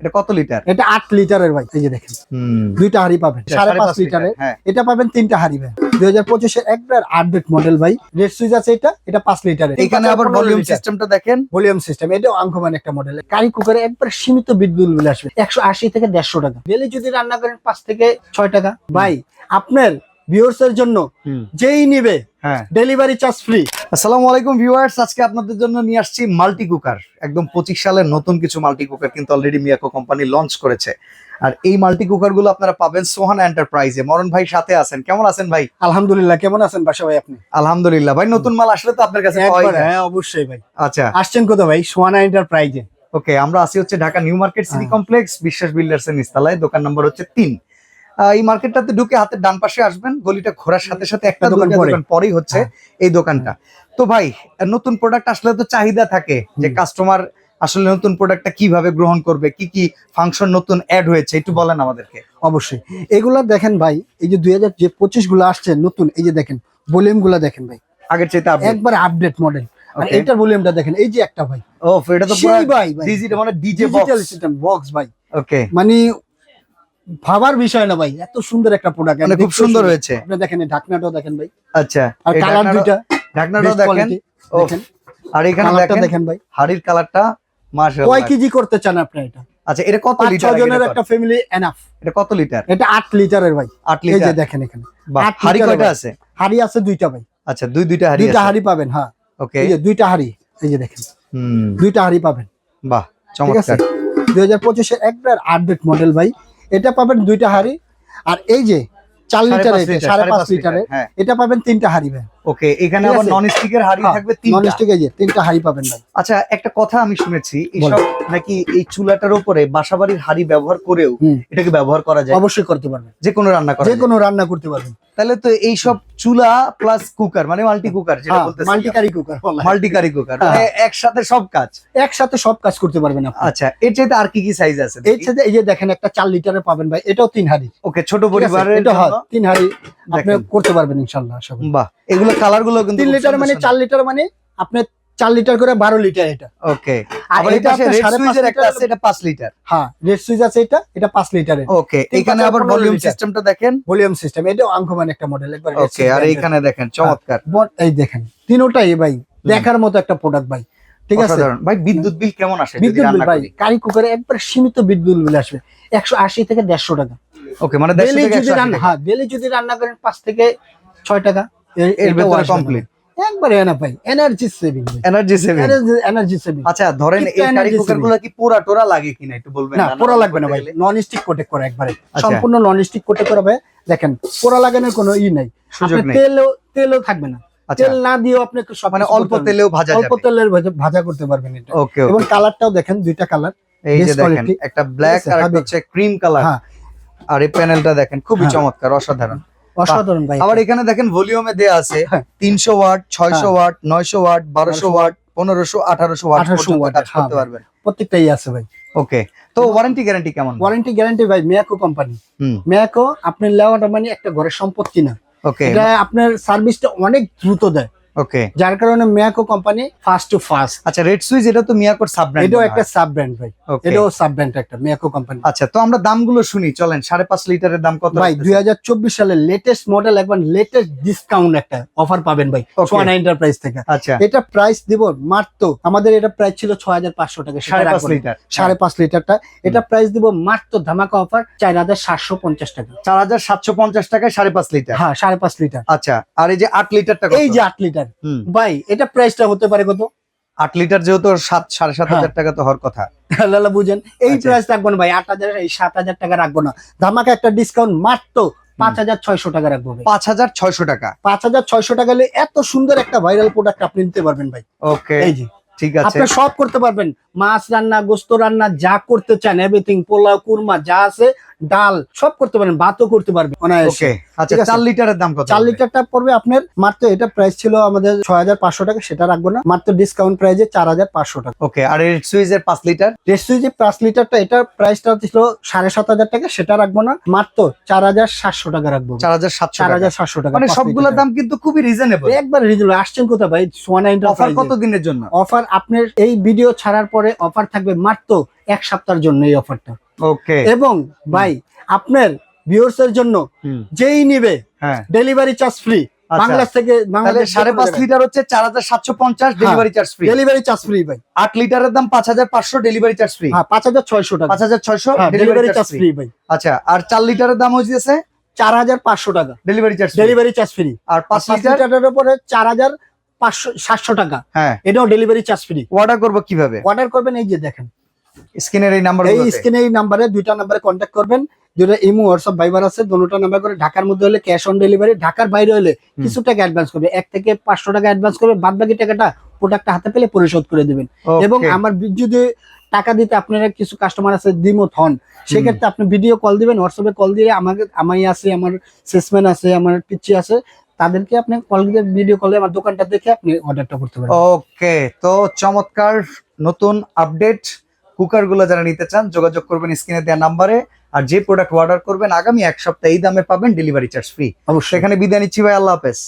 এটা কত লিটার? এটা আট লিটারের ভাই এই যে দেখেন। দুইটা হাড়ি পাবেন সাড়ে পাঁচ লিটারের। হ্যাঁ। এটা পাবেন তিনটা হাড়ি ভাই। দুই হাজার পঁচিশের একবার আপডেট মডেল ভাই। রেড সুইচ আছে এটা এটা পাঁচ লিটারের। এখানে আবার ভলিউম সিস্টেমটা দেখেন। ভলিউম সিস্টেম আঙ্কমান একটা মডেল কারি কুকারে একবার সীমিত বিদ্যুৎ বিল আসবে। একশো আশি থেকে দেড়শো টাকা। ডেলি যদি রান্না করেন পাঁচ থেকে ছয় টাকা। ভাই আপনার ভিউয়ার্স এর জন্য যেই নিবে হ্যাঁ। ডেলিভারি চার্জ ফ্রি আসসালামু আলাইকুম ভিউয়ার্স আজকে আপনাদের জন্য নিয়ে আসছি মাল্টি কুকার একদম পঁচিশ সালের নতুন কিছু মাল্টি কুকার কিন্তু অলরেডি মিয়াকো কোম্পানি লঞ্চ করেছে। আর এই মাল্টি কুকারগুলো আপনারা পাবেন সোহান এন্টারপ্রাইজে মরণ ভাই সাথে আছেন। কেমন আছেন ভাই? আলহামদুলিল্লাহ কেমন আছেন বাসা ভাই আপনি? আলহামদুলিল্লাহ। ভাই নতুন মাল আসলে তো আপনার কাছে হ্যাঁ অবশ্যই ভাই। আচ্ছা। আসছেন কোথাও ভাই? সোয়ানা এন্টারপ্রাইজে ওকে আমরা আসি হচ্ছে ঢাকা নিউ মার্কেট সিটি হ্যাঁ। কমপ্লেক্স বিশ্বাস বিল্ডার্স এর নিস্তালায়। দোকান নম্বর হচ্ছে তিন। এই মার্কেটটাতে ঢুকে হাতের ডান পাশে আসবেন গলিটা ঘোরার সাথে সাথে একটা দোকান দোকান পরে। পরেই হচ্ছে এই দোকানটা। তো ভাই নতুন প্রোডাক্ট আসলে তো চাহিদা থাকে যে কাস্টমার আসলে নতুন প্রোডাক্টটা কীভাবে গ্রহণ করবে কি কি ফাংশন নতুন অ্যাড হয়েছে একটু বলেন আমাদেরকে। অবশ্যই। এগুলা দেখেন ভাই এই যে দুই হাজার যে পঁচিশগুলো আসছে নতুন এই যে দেখেন ভলিউমগুলা দেখেন ভাই। আগের চাইতে আপডেট একবার আপডেট মডেল আর এটার ভলিউমটা দেখেন এই যে একটা ভাই। ও এটা তো ভাই ডিজিটাল মানে ডিজে বক্স সিস্টেম বক্স ভাই। ওকে মানে ভাবার বিষয় না ভাই এত সুন্দর একটা প্রোডাক্ট মানে খুব সুন্দর হয়েছে। আপনি দেখেন ঢাকনাটাও দেখেন ভাই। আচ্ছা আর কালার ঢাকনাটা- দুইটা ঢাকনাটাও দেখেন। দেখেন। আর এখানে দেখেন দেখেন ভাই। হাড়ির কালারটা মাশাআল্লাহ। কয় কেজি করতে চান আপনি এটা? আচ্ছা এটা কত লিটার জনের একটা ফ্যামিলি এনাফ এটা কত লিটার? এটা আট লিটারের ভাই। আট এই যে লিটার? দেখেন এখানে। হাড়ি কয়টা আছে? হাড়ি আছে দুইটা ভাই। আচ্ছা দুই দুইটা হাড়ি দুইটা হাড়ি পাবেন হ্যাঁ। ওকে এই যে দুইটা হাড়ি এই যে দেখেন। হুম। দুইটা হাড়ি পাবেন। বাহ চমৎকার। দুই হাজার পঁচিশের একবার আপডেট মডেল ভাই। এটা পাবেন দুইটা হাড়ি। আর এই যে চার লিটারের সাড়ে পাঁচ লিটারের হ্যাঁ। এটা পাবেন তিনটা হাড়ি ভাই। ওকে এখানে আবার? নন স্টিকের হাড়ি হ্যাঁ, থাকবে নন স্টিক এই যে তিনটা হাড়ি পাবেন ভাই আচ্ছা একটা কথা আমি শুনেছি এইসব নাকি এই চুলাটার উপরে বাসাবাড়ির হাড়ি ব্যবহার করেও এটাকে ব্যবহার করা যায়? অবশ্যই করতে পারবেন। যে কোনো রান্না করা যে কোনো রান্না করতে পারবেন। তাহলে তো এই সব চুলা প্লাস কুকার মানে মাল্টি কুকার যেটা বলতেছি multi curry cooker multi curry cooker হ্যাঁ। মানে একসাথে সব কাজ? একসাথে সব কাজ করতে পারবেন আপনি। আচ্ছা এর চাইতে আর কি কি সাইজ আছে এর সাথে এই যে দেখেন একটা চার লিটারের পাবেন ভাই এটাও তিন হাড়ি। ওকে ছোট পরিবারের এটা তিন হাড়ি আপনি করতে পারবেন ইনশাল্লাহ আশা করি। বাহ এগুলো কালারগুলো কিন্তু তিন লিটার মানে। চার লিটার মানে আপনি চার লিটার করে বারো লিটার এটা। ওকে। আর এটা এটা রেড একটা আছে এটা 5 লিটার। হ্যাঁ রেড সুইচ আছে এটা এটা পাঁচ লিটারের। ওকে এখানে আবার ভলিউম। সিস্টেমটা দেখেন। ভলিউম সিস্টেম আঙ্কমান একটা মডেল একবার ওকে আর এইখানে দেখেন চমৎকার। বট- এই দেখেন তিনোটাই ভাই দেখার মতো একটা প্রোডাক্ট ভাই ঠিক আছে? ভাই বিদ্যুৎ বিল কেমন আসে বিদ্যুৎ বিল রান্না ভাই কারি? কুকারে একবার সীমিত বিদ্যুৎ বিল আসবে একশো আশি থেকে দেড়শো টাকা। ওকে মানে 150 থেকে হ্যাঁ ডেলি যদি রান্না করেন পাঁচ থেকে ছয় টাকা। এর এটাও ভেতরে কমপ্লিট একবারে এনা energy saving energy saving energy saving আচ্ছা ধরেন এই কারি কি পোড়া টোরা লাগে কিনা একটু বলবেন? না রান্না পোড়া লাগবে না ভাই। গেলে? নন স্টিক কোটে করা একবারে। আচ্ছা। সম্পূর্ণ নন স্টিক কোটে করা ভাই। দেখেন পোড়া লাগানোর কোনো ই নাই। সুযোগ নেই। তেলও তেলও থাকবে না। আচ্ছা। তেল না দিয়েও আপনি সব মানে অল্প তেলেও ভাজা অল্প তেলের ভাজা- করতে পারবেন এটা। ওকে এবং কালারটাও দেখেন দুইটা কালার। এই যে দেখেন একটা ব্ল্যাক আর একটা হচ্ছে ক্রিম কালার। হ্যাঁ। আর এই প্যানেলটা দেখেন খুবই হ্যাঁ। চমৎকার অসাধারণ। অসাধারণ ভাই আবার এখানে দেখেন ভলিউমে দেয়া আছে হ্যাঁ। তিনশো ওয়াট ছয়শো ওয়াট নয়শো ওয়াট বারোশো 1200 ওয়াট পনেরোশো আঠারোশো ওয়াট 1800 ওয়াট, কাজ হ্যাঁ করতে পারবেন প্রত্যেকটাই আছে ভাই। ওকে। তো ওয়ারেন্টি গ্যারান্টি কেমন? ওয়ারেন্টি গ্যারান্টি ভাই ম্যাকো কোম্পানি মিয়াকো আপনার লেওয়াটা মানে একটা ঘরের সম্পত্তি না। ওকে। এটা আপনার সার্ভিসটা অনেক দ্রুত দেয়। ওকে যার কারণে Miyako company first to first আচ্ছা রেড সুইচ এটা তো মিয়াকোর সাব ব্র্যান্ড এটাও একটা সাব ব্র্যান্ড ভাই। এটাও সাব ব্র্যান্ড একটা মিয়াকো কোম্পানি আচ্ছা তো আমরা দামগুলো শুনি চলেন সাড়ে পাঁচ লিটারের দাম কত ভাই দুই হাজার চব্বিশ সালের লেটেস্ট মডেল একবার লেটেস্ট ডিসকাউন্ট একটা অফার পাবেন ভাই. সোয়ানা এন্টারপ্রাইজ থেকে। আচ্ছা। এটা প্রাইস দিব মাত্র আমাদের এটা প্রাইস ছিল ছয় হাজার পাঁচশো টাকা সাড়ে পাঁচ। লিটার। সাড়ে পাঁচ লিটারটা এটা প্রাইস দিব মাত্র ধামাকা অফার চার হাজার সাতশো পঞ্চাশ টাকা। চার হাজার সাতশো পঞ্চাশ টাকায় সাড়ে পাঁচ লিটার। হ্যাঁ সাড়ে পাঁচ লিটার। আচ্ছা আর এই যে আট লিটারটা এই যে আট লিটার ভাই এটা প্রাইসটা হতে পারে কত? আট লিটার যেহেতু সাত সাড়ে সাত হাজার টাকা তো হওয়ার কথা। লালা বুঝেন। এই আচ্ছা। প্রাইস রাখব না ভাই আট হাজার এই সাত হাজার টাকা রাখব না। ধামাকা একটা ডিসকাউন্ট মাত্র পাঁচ হাজার ছয়শো টাকা রাখব পাঁচ হাজার ছয়শো টাকা। পাঁচ হাজার ছয়শো টাকা এত সুন্দর একটা ভাইরাল প্রোডাক্ট আপনি নিতে পারবেন ভাই। ওকে এই যে। ঠিক আছে। আপনি সব করতে পারবেন। মাছ রান্না গোস্ত রান্না যা করতে চান এভরিথিং পোলাও কুরমা যা আছে ডাল সব করতে পারেন ভাতও করতে পারবেন অনায়াসে। আচ্ছা চার লিটারের দাম কত চার লিটারটা পড়বে আপনার মাত্র এটা প্রাইস ছিল আমাদের ছয় হাজার পাঁচশো টাকা সেটা রাখব না। মাত্র ডিসকাউন্ট প্রাইসে চার হাজার পাঁচশো টাকা। ওকে আর রেড সুইজের পাঁচ লিটার? রেস্টুই যে পাঁচ লিটারটা এটার প্রাইসটা ছিল সাড়ে সাত হাজার টাকা সেটা রাখব না মাত্র চার হাজার সাতশো টাকা রাখব। চার হাজার সাতশো চার হাজার সাতশো টাকা মানে সবগুলোর দাম কিন্তু খুবই রিজনেবল একবার রিজনেবল আসছেন কোথায় ভাই? সোয়ানা অফার কত দিনের জন্য? অফার আপনার এই ভিডিও ছাড়ার পরে অফার থাকবে মাত্র এক সপ্তাহের জন্য এই অফারটা ওকে এবং ভাই আপনার ভিউয়ার্স এর জন্য যেই নিবে হ্যাঁ। Delivery charge free. বাংলাদেশ থেকে বাংলাদেশ সাড়ে পাঁচ লিটার হচ্ছে চার হাজার সাতশো পঞ্চাশ। Delivery charge free delivery charge free ভাই। আট লিটারের দাম পাঁচ হাজার পাঁচশো ডেলিভারি চার্জ ফ্রি হ্যাঁ পাঁচ হাজার ছয়শো টাকা। পাঁচ হাজার ছয়শো ডেলিভারি চার্জ ফ্রি ভাই। আচ্ছা আর চার লিটারের দাম হচ্ছে চার হাজার পাঁচশো টাকা। Delivery charge delivery charge free আর পাঁচ পাঁচ লিটার লিটারের উপরে চার হাজার পাঁচশো সাতশো টাকা। হ্যাঁ। এটাও ডেলিভারি চার্জ ফ্রি অর্ডার করব কীভাবে? অর্ডার করবেন এই যে দেখেন। স্ক্রিনের এই নাম্বার এই স্ক্রিনে এই নাম্বারে দুইটা নাম্বারে কন্ট্যাক্ট করবেন। দুইটা ইমো হোয়াটসঅ্যাপ ভাইবার আছে দুটো নাম্বার করে ঢাকার মধ্যে হলে ক্যাশ অন ডেলিভারি ঢাকার বাইরে হলে কিছু টাকা অ্যাডভান্স করবে। এক থেকে পাঁচশো টাকা অ্যাডভান্স করবে বাদ বাকি টাকাটা প্রোডাক্টটা হাতে পেলে পরিশোধ করে দিবেন। এবং আমার যদি টাকা দিতে আপনারা কিছু কাস্টমার আছে দ্বিমত হন সেক্ষেত্রে আপনি ভিডিও কল দিবেন হোয়াটসঅ্যাপে কল দিয়ে আমাকে আমাই আছে আমার সেলসম্যান আছে আমার পিচ্ছি আছে তাদেরকে আপনি কল দিয়ে ভিডিও কলে আমার দোকানটা দেখে আপনি অর্ডারটা করতে পারেন ওকে তো চমৎকার নতুন আপডেট কুকারগুলো যারা নিতে চান যোগাযোগ করবেন স্ক্রিনে দেওয়া নাম্বারে আর যে প্রোডাক্ট অর্ডার করবেন আগামী এক সপ্তাহ এই দামে পাবেন ডেলিভারি চার্জ ফ্রি অবশ্যই। এখানে বিদায় নিচ্ছি ভাই আল্লাহ হাফেজ।